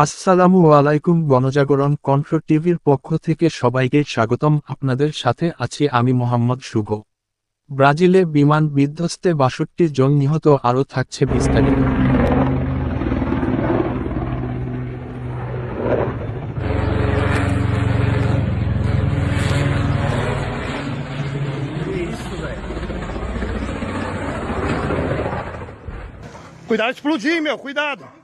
আসসালামু আলাইকুম গণজাগরণ কণ্ঠ টিভির পক্ষ থেকে সবাইকে স্বাগতম। আপনাদের সাথে আছি আমি মোহাম্মদ শুভ। ব্রাজিলে বিমান বিধ্বস্তে বাষট্টি জন নিহত আরও থাকছে বিস্তারিত। Cuidado, explodir, meu, cuidado.